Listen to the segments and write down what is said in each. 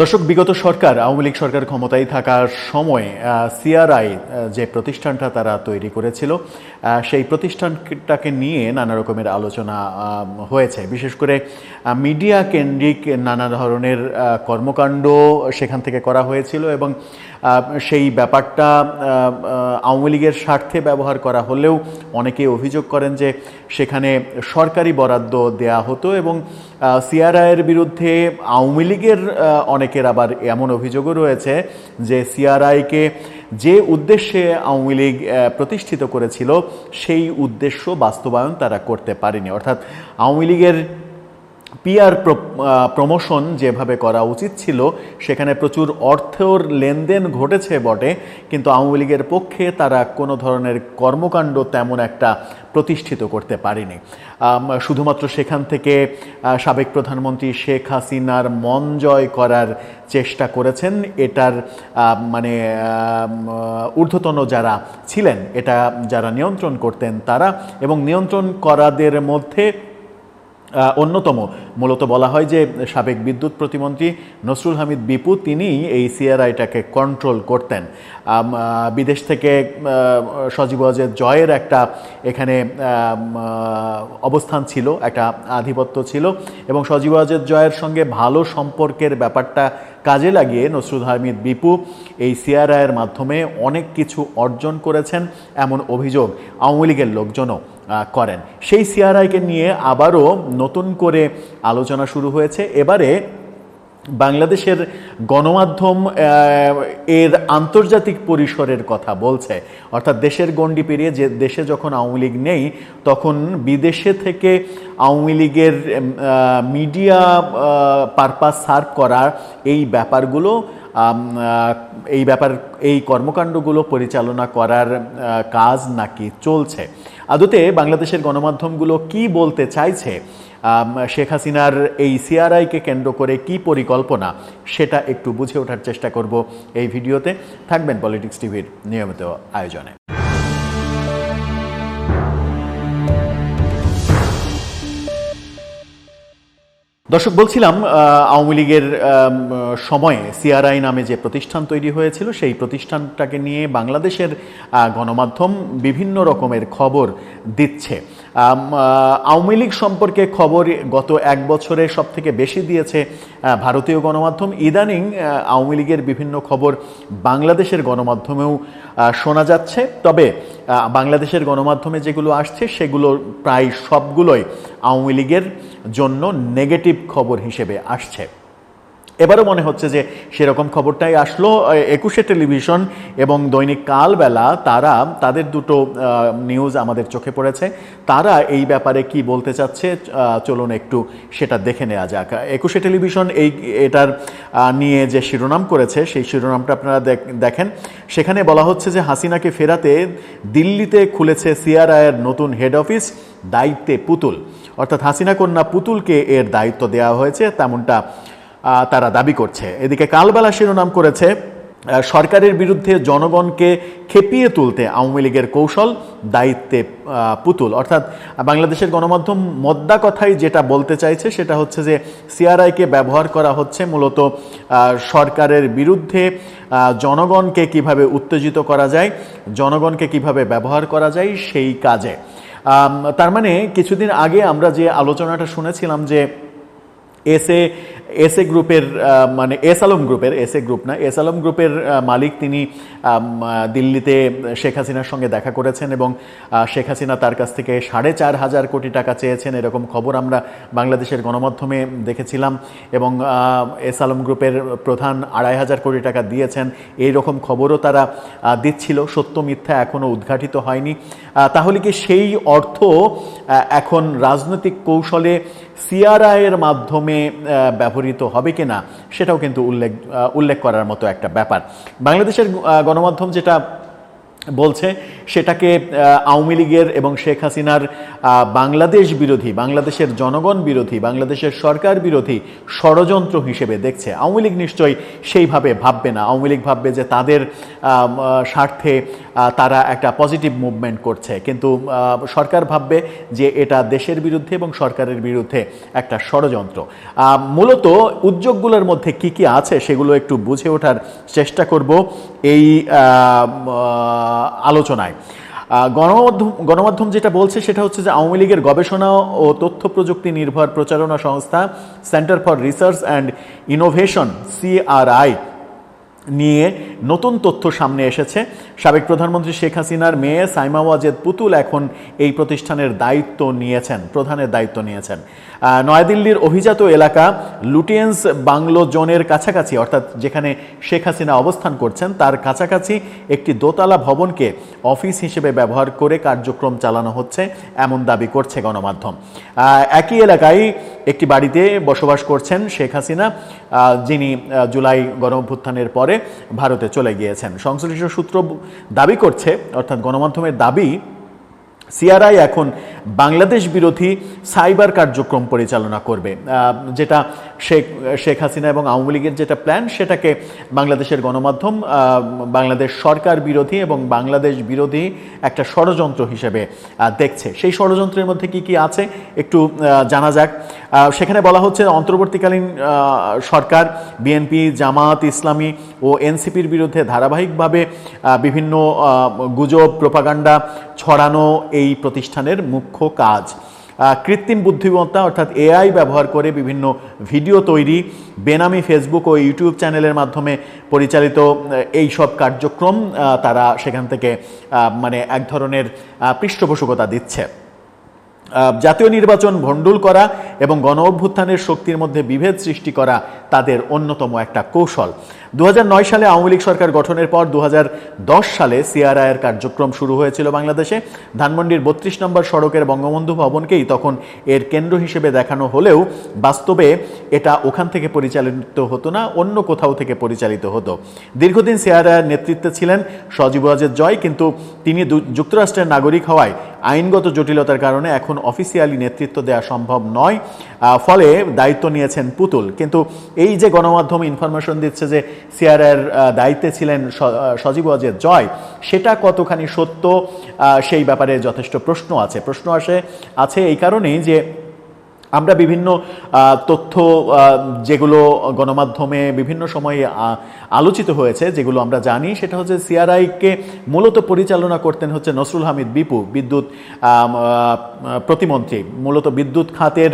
দর্শক, বিগত সরকার, আওয়ামী লীগ সরকার ক্ষমতায় থাকার সময় সিআরআই যে প্রতিষ্ঠানটা তারা তৈরি করেছিল সেই প্রতিষ্ঠানটাকে নিয়ে নানা রকমের আলোচনা হয়েছে। বিশেষ করে মিডিয়া কেন্দ্রিক নানা ধরনের কর্মকাণ্ড সেখান থেকে করা হয়েছিল এবং সেই ব্যাপারটা আওয়ামী লীগের স্বার্থে ব্যবহার করা হলেও অনেকে অভিযোগ করেন যে সেখানে সরকারি বরাদ্দ দেয়া হতো এবং সিআরআইয়ের বিরুদ্ধে আওয়ামী লীগের অনেকের আবার এমন অভিযোগও রয়েছে যে সিআরআইকে যে উদ্দেশ্যে আওয়ামী লীগ প্রতিষ্ঠিত করেছিল, সেই উদ্দেশ্য বাস্তবায়ন তারা করতে পারেনি। অর্থাৎ আওয়ামী লীগের পিআর প্রমোশন যেভাবে করা উচিত ছিল, সেখানে প্রচুর অর্থর লেনদেন ঘটেছে বটে, কিন্তু আওয়ামী লীগের পক্ষে তারা কোনো ধরনের কর্মকাণ্ড তেমন একটা প্রতিষ্ঠিত করতে পারেনি। শুধুমাত্র সেখান থেকে সাবেক প্রধানমন্ত্রী শেখ হাসিনার মন জয় করার চেষ্টা করেছেন, এটার মানে ঊর্ধ্বতন যারা ছিলেন, এটা যারা নিয়ন্ত্রণ করতেন তারা, এবং নিয়ন্ত্রণ করাদের মধ্যে অন্যতম। মূলত বলা হয় যে সাবেক বিদ্যুৎ প্রতিমন্ত্রী নসরুল হামিদ বিপু তিনি এই সিআরআইটাকে কন্ট্রোল করতেন। বিদেশ থেকে সজীব জয়ের একটা এখানে অবস্থান ছিল, একটা আধিপত্য ছিল এবং সজীব ওয়াজেদ জয়ের সঙ্গে ভালো সম্পর্কের ব্যাপারটা কাজে লাগিয়ে নসরুল হামিদ বিপু এই সিআরআইয়ের মাধ্যমে অনেক কিছু অর্জন করেছেন, এমন অভিযোগ আওয়ামী লীগের লোকজনও। করেন। সেই সিআরআইকে নিয়ে আবারও নতুন করে আলোচনা শুরু হয়েছে। এবারে বাংলাদেশের গণমাধ্যম এর আন্তর্জাতিক পরিসরের কথা বলছে। অর্থাৎ দেশের গণ্ডি পেরিয়ে যে দেশে যখন আওয়ামী লীগ নেই, তখন বিদেশে থেকে আওয়ামী লীগের মিডিয়া পারপাস সার্ভ করার এই ব্যাপারগুলো এই ব্যাপার, এই কর্মকাণ্ডগুলো পরিচালনা করার কাজ নাকি চলছে? আদতে বাংলাদেশের গণমাধ্যমগুলো কি বলতে চাইছে? শেখ হাসিনার এই সিআরআইকে কেন্দ্র করে কি পরিকল্পনা? সেটা একটু বুঝে ওঠার চেষ্টা করব এই ভিডিওতে। থাকবেন পলিটিক্স টিভির নিয়মিত আয়োজনে। দর্শক, বলছিলাম আওয়ামী লীগের সময়ে সিআরআই নামে যে প্রতিষ্ঠান তৈরি হয়েছিল, সেই প্রতিষ্ঠানটাকে নিয়ে বাংলাদেশের গণমাধ্যম বিভিন্ন রকমের খবর দিচ্ছে। আওয়ামী লীগ সম্পর্কে খবর গত এক বছরে সব থেকে বেশি দিয়েছে ভারতীয় গণমাধ্যম। ইদানিং আওয়ামী লীগের বিভিন্ন খবর বাংলাদেশের গণমাধ্যমেও শোনা যাচ্ছে। তবে বাংলাদেশের গণমাধ্যমে যেগুলো আসছে, সেগুলো প্রায় সবগুলোই আওয়ামী লীগের জন্য নেগেটিভ খবর হিসেবে আসছে। এবারও মনে হচ্ছে যে সেরকম খবরটাই আসলো একুশে টেলিভিশন এবং দৈনিক কালবেলা তারা, তাদের দুটো নিউজ আমাদের চোখে পড়েছে। তারা এই ব্যাপারে কি বলতে চাচ্ছে চলুন একটু সেটা দেখে নেওয়া যাক। একুশে টেলিভিশন এই, এটার নিয়ে যে শিরোনাম করেছে, সেই শিরোনামটা আপনারা দেখ- দেখেন। সেখানে বলা হচ্ছে যে হাসিনাকে ফেরাতে দিল্লিতে খুলেছে সিআরআইয়ের নতুন হেড অফিস, দায়িত্বে পুতুল। অর্থাৎ হাসিনা কন্যা পুতুলকে এর দায়িত্ব দেওয়া হয়েছে, তেমনটা তারা দাবি করছে। এদিকে কালবেলা শিরোনাম করেছে সরকারের বিরুদ্ধে জনগণকে খেপিয়ে তুলতে আওয়ামী লীগের কৌশল, দায়িত্বে পুতুল। অর্থাৎ বাংলাদেশের গণমাধ্যম মদ্দা কথাই যেটা বলতে চাইছে সেটা হচ্ছে যে, সিআরআইকে ব্যবহার করা হচ্ছে মূলত সরকারের বিরুদ্ধে জনগণকে কীভাবে উত্তেজিত করা যায়, জনগণকে কীভাবে ব্যবহার করা যায় সেই কাজে। তার মানে কিছুদিন আগে আমরা যে আলোচনাটা শুনেছিলাম যে এসএ এসএ গ্রুপের মানে এস আলম গ্রুপের, এসএ গ্রুপ না, এস আলম গ্রুপের মালিক তিনি দিল্লিতে শেখ হাসিনার সঙ্গে দেখা করেছেন এবং শেখ হাসিনা তার কাছ থেকে সাড়ে চার হাজার কোটি টাকা চেয়েছেন, এরকম খবর আমরা বাংলাদেশের গণমাধ্যমে দেখেছিলাম এবং এস আলম গ্রুপের প্রধান আড়াই হাজার কোটি টাকা দিয়েছেন, এই রকম খবরও তারা দিচ্ছিল, সত্য মিথ্যা এখনও উদ্ঘাটিত হয়নি। তাহলে কি সেই অর্থ এখন রাজনৈতিক কৌশলে সিআরআইয়ের মাধ্যমে ব্যবহৃত হবে কিনা, সেটাও কিন্তু উল্লেখ উল্লেখ করার মতো একটা ব্যাপার। বাংলাদেশের গণমাধ্যম যেটা বলছে, সেটাকে আওয়ামী লীগের এবং শেখ হাসিনার বাংলাদেশ বিরোধী, বাংলাদেশের জনগণ বিরোধী, বাংলাদেশের সরকার বিরোধী ষড়যন্ত্র হিসেবে দেখছে। আওয়ামী লীগ নিশ্চয়ই সেইভাবে ভাববে না। আওয়ামী লীগ ভাববে যে তাদের স্বার্থে তারা একটা পজিটিভ মুভমেন্ট করছে। কিন্তু সরকার ভাববে যে এটা দেশের বিরুদ্ধে এবং সরকারের বিরুদ্ধে একটা ষড়যন্ত্র। মূলত উদ্যোগগুলোর মধ্যে কি কি আছে সেগুলো একটু বুঝে ওঠার চেষ্টা করব। এই আলোচনায়। গণমাধ্যম গণমাধ্যম যেটা বলছে সেটা হচ্ছে যে আওয়ামী লীগের গবেষণা ও তথ্য প্রযুক্তি নির্ভর প্রচারণা সংস্থা centre for research and innovation CRI নিয়ে নতুন তথ্য সামনে এসেছে। সাবেক প্রধানমন্ত্রী শেখ হাসিনার মেয়ে সাইমা ওয়াজেদ পুতুল এখন এই প্রতিষ্ঠানের দায়িত্ব নিয়েছেন, প্রধানের দায়িত্ব নিয়েছেন। নয়াদিল্লির অভিজাত এলাকা লুটিয়েন্স বাংলো জোনের কাছাকাছি, অর্থাৎ যেখানে শেখ হাসিনা অবস্থান করছেন, তার কাছাকাছি একটি দোতলা ভবনকে অফিস হিসেবে ব্যবহার করে কার্যক্রম চালানো হচ্ছে, এমন দাবি করছে গণমাধ্যম। একই এলাকায় একটি বাড়িতে বসবাস করছেন শেখ হাসিনা যিনি জুলাই গণঅভ্যুত্থানের পরে ভারতে চলে গিয়েছেন। সংশ্লিষ্ট সূত্র দাবি করছে, অর্থাৎ গণমাধ্যমের দাবি, সিআরআই এখন বাংলাদেশ বিরোধী সাইবার কার্যক্রম পরিচালনা করবে। যেটা শেখ শেখ হাসিনা এবং আওয়ামী লীগের যেটা প্ল্যান, সেটাকে বাংলাদেশের গণমাধ্যম বাংলাদেশ সরকার বিরোধী এবং বাংলাদেশ বিরোধী একটা ষড়যন্ত্র হিসেবে দেখছে। সেই ষড়যন্ত্রের মধ্যে কি কি আছে, একটু জানা যাক। সেখানে বলা হচ্ছে অন্তর্বর্তীকালীন সরকার বিএনপি জামাত ইসলামী ও এনসিপির বিরুদ্ধে ধারাবাহিকভাবে বিভিন্ন গুজব, প্রপাগান্ডা ছড়ানো এই প্রতিষ্ঠানের মুখ্য কাজ। কৃত্রিম বুদ্ধিমত্তা অর্থাৎ এআই ব্যবহার করে বিভিন্ন ভিডিও তৈরি, বেনামি ফেসবুক ও ইউটিউব চ্যানেলের মাধ্যমে পরিচালিত এই সব কার্যক্রম তারা সেখান থেকে মানে এক ধরনের পৃষ্ঠপোষকতা দিচ্ছে। জাতীয় নির্বাচন ভণ্ডুল করা এবং গণ অভ্যুত্থানের শক্তির মধ্যে বিভেদ সৃষ্টি করা তাদের অন্যতম একটা কৌশল। দু হাজার নয় সালে আওয়ামী লীগ সরকার গঠনের পর দু হাজার দশ সালে সিআরআইয়ের কার্যক্রম শুরু হয়েছিল বাংলাদেশে। ধানমন্ডির বত্রিশ নম্বর সড়কের বঙ্গবন্ধু ভবনকেই তখন এর কেন্দ্র হিসেবে দেখানো হলেও বাস্তবে এটা ওখান থেকে পরিচালিত হতো না, অন্য কোথাও থেকে পরিচালিত হতো। দীর্ঘদিন সিআরআইয়ের নেতৃত্বে ছিলেন সজীব ওয়াজেদ জয়, কিন্তু তিনি যুক্তরাষ্ট্রের নাগরিক হওয়ায় আইনগত জটিলতার কারণে এখন অফিসিয়ালি নেতৃত্ব দেওয়া সম্ভব নয়। ফলে দায়িত্ব নিয়েছেন পুতুল। কিন্তু এই যে গণমাধ্যম ইনফরমেশন দিচ্ছে যে সিআরআর দায়িত্বে ছিলেন সজীব ওয়াজেদ জয়, সেটা কতখানি সত্য সেই ব্যাপারে যথেষ্ট প্রশ্ন আছে। প্রশ্ন আসে, আছে এই কারণেই যে আমরা বিভিন্ন তথ্য যেগুলো গণমাধ্যমে বিভিন্ন সময়ে আলোচিত হয়েছে, যেগুলো আমরা জানি, সেটা হচ্ছে সিআরআইকে মূলত পরিচালনা করতেন হচ্ছে নসরুল হামিদ বিপু, বিদ্যুৎ প্রতিমন্ত্রী। মূলত বিদ্যুৎ খাতের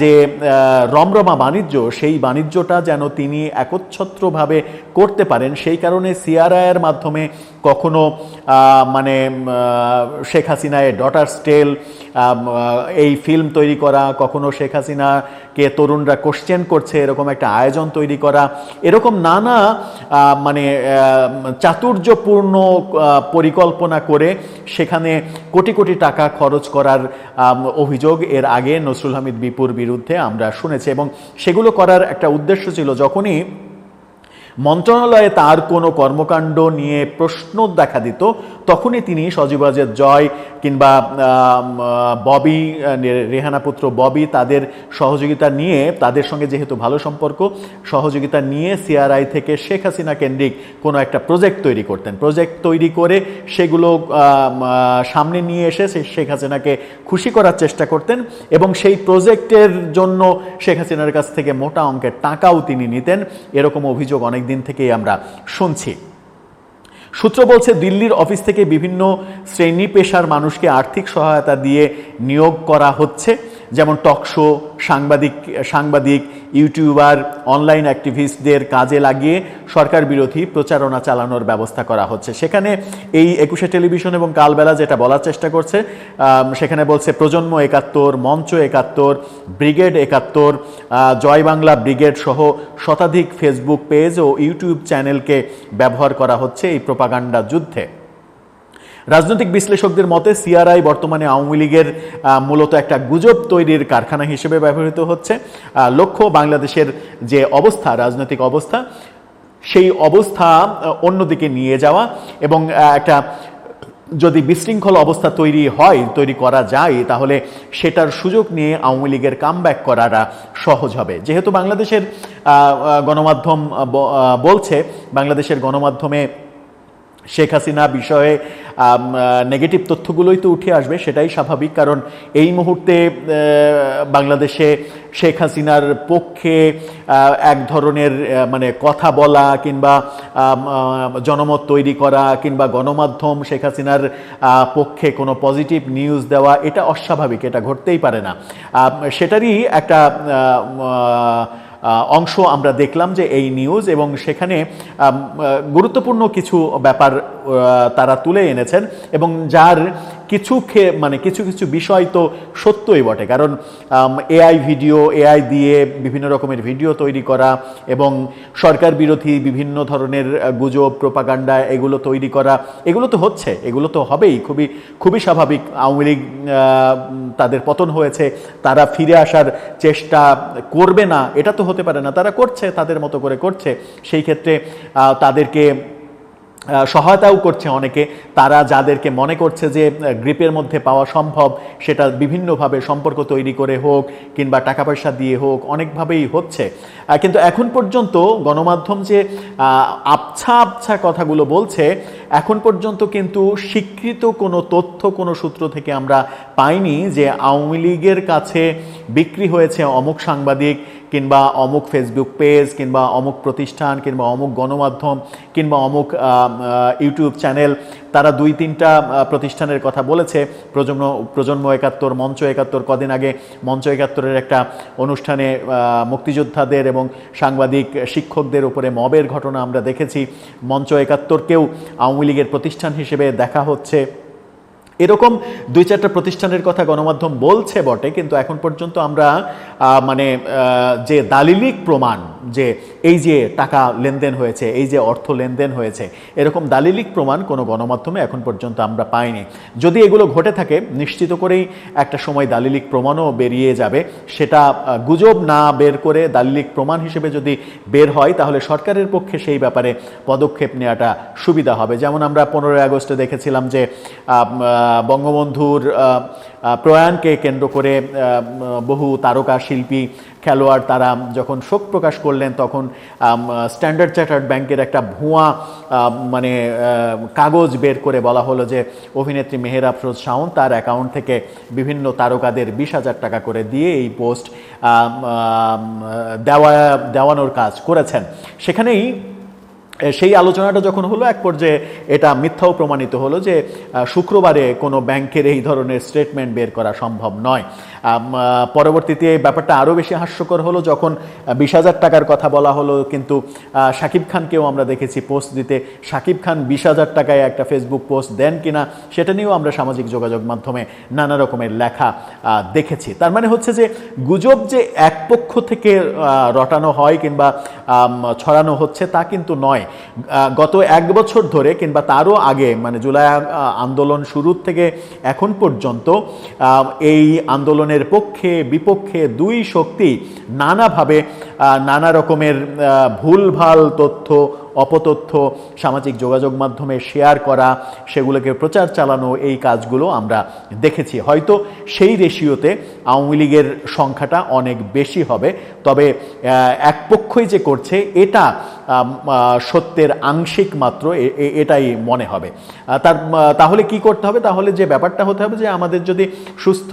যে রমরমা বাণিজ্য, সেই বাণিজ্যটা যেন তিনি একচ্ছত্রভাবে করতে পারেন, সেই কারণে সিআরআইয়ের মাধ্যমে কখনো মানে শেখ হাসিনায় ডটার স্টেল এই ফিল্ম তৈরি করা, কখনো শেখ হাসিনাকে তরুণরা কোশ্চেন করছে, এরকম একটা আয়োজন তৈরি করা, এরকম নানা মানে চাতুর্যপূর্ণ পরিকল্পনা করে সেখানে কোটি কোটি টাকা খরচ করার অভিযোগ এর আগে নসরুল হামিদ বিপুর বিরুদ্ধে আমরা শুনেছি এবং সেগুলো করার একটা উদ্দেশ্য ছিল যখনই মন্ত্রণালয়ে তার কোনো কর্মকাণ্ড নিয়ে প্রশ্ন দেখা দিত তখনই তিনি সজীবাজের জয় কিংবা ববি আহ, রেহানা পুত্র ববি তাদের সহযোগিতা নিয়ে তাদের সঙ্গে যেহেতু ভালো সম্পর্ক সহযোগিতা নিয়ে সিআরআই থেকে শেখ হাসিনা কেন্দ্রিক কোনো একটা প্রজেক্ট তৈরি করতেন। প্রজেক্ট তৈরি করে সেগুলো সামনে নিয়ে এসে শেখ হাসিনাকে খুশি করার চেষ্টা করতেন এবং সেই প্রজেক্টের জন্য শেখ হাসিনার কাছ থেকে মোটা অঙ্কের টাকাও তিনি নিতেন। এরকম অভিযোগ অনেক দিন থেকেই আমরা শুনছি। সূত্র বলছে, দিল্লির অফিস থেকে বিভিন্ন শ্রেণি পেশার মানুষকে আর্থিক সহায়তা দিয়ে নিয়োগ করা হচ্ছে। যেমন টক শো, সাংবাদিক সাংবাদিক, ইউটিউবার, অনলাইন অ্যাক্টিভিস্টদের কাজে লাগিয়ে সরকার বিরোধী প্রচারণা চালানোর ব্যবস্থা করা হচ্ছে। সেখানে এই একুশে টেলিভিশন এবং কালবেলা যেটা বলার চেষ্টা করছে সেখানে বলছে প্রজন্ম একাত্তর, মঞ্চ একাত্তর, ব্রিগেড একাত্তর জয় বাংলা ব্রিগেড সহ শতাধিক ফেসবুক পেজ ও ইউটিউব চ্যানেলকে ব্যবহার করা হচ্ছে এই প্রপাগান্ডা যুদ্ধে। রাজনৈতিক বিশ্লেষকদের মতে, সিআরআই বর্তমানে আওয়ামী লীগের মূলত একটা গুজব তৈরির কারখানা হিসেবে ব্যবহৃত হচ্ছে। লক্ষ্য বাংলাদেশের যে অবস্থা, রাজনৈতিক অবস্থা, সেই অবস্থা অন্যদিকে নিয়ে যাওয়া এবং একটা যদি বিশৃঙ্খল অবস্থা তৈরি হয়, তৈরি করা যায়, তাহলে সেটার সুযোগ নিয়ে আওয়ামী লীগের কামব্যাক করাটা সহজ হবে। যেহেতু বাংলাদেশের গণমাধ্যম বলছে, বাংলাদেশের গণমাধ্যমে শেখ হাসিনা বিষয়ে নেগেটিভ তথ্যগুলোই তো উঠে আসবে, সেটাই স্বাভাবিক। কারণ এই মুহূর্তে বাংলাদেশে শেখ হাসিনার পক্ষে এক ধরনের মানে কথা বলা কিংবা জনমত তৈরি করা কিংবা গণমাধ্যম শেখ হাসিনার পক্ষে কোনো পজিটিভ নিউজ দেওয়া, এটা অস্বাভাবিক, এটা ঘটতেই পারে না। সেটারই একটা অংশ আমরা দেখলাম যে এই নিউজ এবং সেখানে গুরুত্বপূর্ণ কিছু ব্যাপার তারা তুলে এনেছেন এবং যার কিছু মানে কিছু কিছু বিষয় তো সত্যই বটে। কারণ এআই ভিডিও, এআই দিয়ে বিভিন্ন রকমের ভিডিও তৈরি করা এবং সরকার বিরোধী বিভিন্ন ধরনের গুজব, প্রোপাগান্ডা এগুলো তৈরি করা, এগুলো তো হচ্ছে, এগুলো তো হবেই। খুবই খুবই স্বাভাবিক। আওয়ামী লীগ তাদের পতন হয়েছে, তারা ফিরে আসার চেষ্টা করবে না, এটা তো হতে পারে না। তারা করছে, তাদের মতো করে করছে। সেই ক্ষেত্রে তাদেরকে সহায়তাও করছে অনেকে। তারা যাদেরকে মনে করছে যে গ্রিপের মধ্যে পাওয়া সম্ভব, সেটা বিভিন্নভাবে সম্পর্ক তৈরি করে হোক কিংবা টাকা পয়সা দিয়ে হোক, অনেকভাবেই হচ্ছে। কিন্তু এখন পর্যন্ত গণমাধ্যম যে আবছা আবছা কথাগুলো বলছে, এখন পর্যন্ত কিন্তু স্বীকৃত কোনো তথ্য কোনো সূত্র থেকে আমরা পাইনি যে আওয়ামী লীগের কাছে বিক্রি হয়েছে অমুক সাংবাদিক কিংবা অমুক ফেসবুক পেজ কিংবা অমুক প্রতিষ্ঠান, কিংবা অমুক গণমাধ্যম, কিংবা অমুক ইউটিউব চ্যানেল তারা দুই তিনটা প্রতিষ্ঠানের কথা বলেছে। প্রজন্ম প্রজন্ম একাত্তর, মঞ্চ একাত্তর, কদিন আগে মঞ্চ একাত্তরের একটা অনুষ্ঠানে মুক্তিযোদ্ধাদের এবং সাংবাদিক শিক্ষকদের উপরে মবের ঘটনা আমরা দেখেছি। মঞ্চ একাত্তরকেও আওয়ামী লীগের প্রতিষ্ঠান হিসেবে দেখা হচ্ছে। এরকম দুই চারটা প্রতিষ্ঠানের কথা গণমাধ্যম বলছে বটে, কিন্তু এখন পর্যন্ত আমরা মানে যে দালিলিক প্রমাণ যে এই যে টাকা লেনদেন হয়েছে, এই যে অর্থ লেনদেন হয়েছে, এরকম দালিলিক প্রমাণ কোনো গণমাধ্যমে এখন পর্যন্ত আমরা পাইনি। যদি এগুলো ঘটে থাকে, নিশ্চিত করেই একটা সময় দালিলিক প্রমাণও বেরিয়ে যাবে। সেটা গুজব না বের করে দালিলিক প্রমাণ হিসেবে যদি বের হয়, তাহলে সরকারের পক্ষে সেই ব্যাপারে পদক্ষেপ নেওয়াটা সুবিধা হবে। যেমন আমরা পনেরোই আগস্টে দেখেছিলাম যে বঙ্গবন্ধুর প্রয়াণকে কেন্দ্র করে বহু তারকা, শিল্পী, খেলোয়াড় তারা যখন শোক প্রকাশ করলেন, তখন স্ট্যান্ডার্ড চার্টার্ড ব্যাংকের একটা ভুয়া মানে কাগজ বের করে বলা হলো যে, অভিনেত্রী মেহের আফরোজ শাওন তার অ্যাকাউন্ট থেকে বিভিন্ন তারকাদের বিশ হাজার টাকা করে দিয়ে এই পোস্ট দেওয়া, দেওয়ানোর কাজ করেছেন। সেখানেই সেই আলোচনাটা যখন হলো, এক পর্যায়ে এটা মিথ্যাও প্রমাণিত হলো যে শুক্রবারে কোনো ব্যাংকের এই ধরনের স্টেটমেন্ট বের করা সম্ভব নয়। পরবর্তীতে এই ব্যাপারটা আরও বেশি হাস্যকর হলো যখন বিশ হাজার টাকার কথা বলা হলো, কিন্তু শাকিব খানকেও আমরা দেখেছি পোস্ট দিতে। শাকিব খান বিশ হাজার টাকায় একটা ফেসবুক পোস্ট দেন কিনা, সেটা নিয়েও আমরা সামাজিক যোগাযোগ মাধ্যমে নানা রকমের লেখা দেখেছি। তার মানে হচ্ছে যে, গুজব যে এক পক্ষ থেকে রটানো হয় কিংবা ছড়ানো হচ্ছে তা কিন্তু নয়। গত এক বছর ধরে কিংবা তারও আগে মানে জুলাই আন্দোলন শুরুর থেকে এখন পর্যন্ত এই এই আন্দোলনের পক্ষে বিপক্ষে দুই শক্তি নানাভাবে নানা রকমের ভুলভাল তথ্য অপতথ্য, সামাজিক যোগাযোগ মাধ্যমে শেয়ার করা, সেগুলোকে প্রচার চালানো এই কাজগুলো আমরা দেখেছি। হয়তো সেই রেশিওতে আওয়ামী লীগের সংখ্যাটা অনেক বেশি হবে, তবে এক পক্ষই যে করছে এটা সত্যের আংশিক মাত্র এটাই মনে হবে। তার তাহলে কি করতে হবে? তাহলে যে ব্যাপারটা হতে হবে যে আমাদের যদি সুস্থ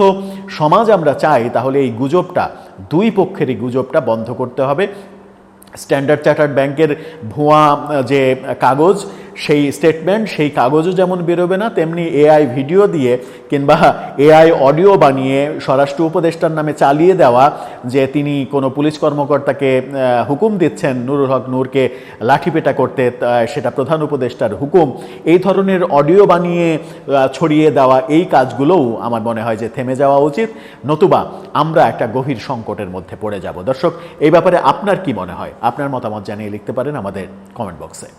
সমাজ আমরা চাই, তাহলে এই গুজবটা, দুই পক্ষেরই গুজবটা বন্ধ করতে হবে। স্ট্যান্ডার্ড চার্টার্ড ব্যাংকের ভুয়া যে কাগজ সেই স্টেটমেন্ট সেই কাগজও যেমন বেরোবে না, তেমনি এআই ভিডিও দিয়ে কিংবা এআই অডিও বানিয়ে স্বরাষ্ট্র উপদেষ্টার নামে চালিয়ে দেওয়া যে তিনি কোনো পুলিশ কর্মকর্তাকে হুকুম দিচ্ছেন নুরুল হক নূরকে লাঠিপেটা করতে সেটা প্রধান উপদেষ্টার হুকুম। এই ধরনের অডিও বানিয়ে ছড়িয়ে দেওয়া এই কাজগুলোও আমার মনে হয় যে থেমে যাওয়া উচিত। নতুবা আমরা একটা গভীর সংকটের মধ্যে পড়ে যাব। দর্শক, এই ব্যাপারে আপনার কি মনে হয়? আপনার মতামত জানিয়ে লিখতে পারেন আমাদের কমেন্ট বক্সে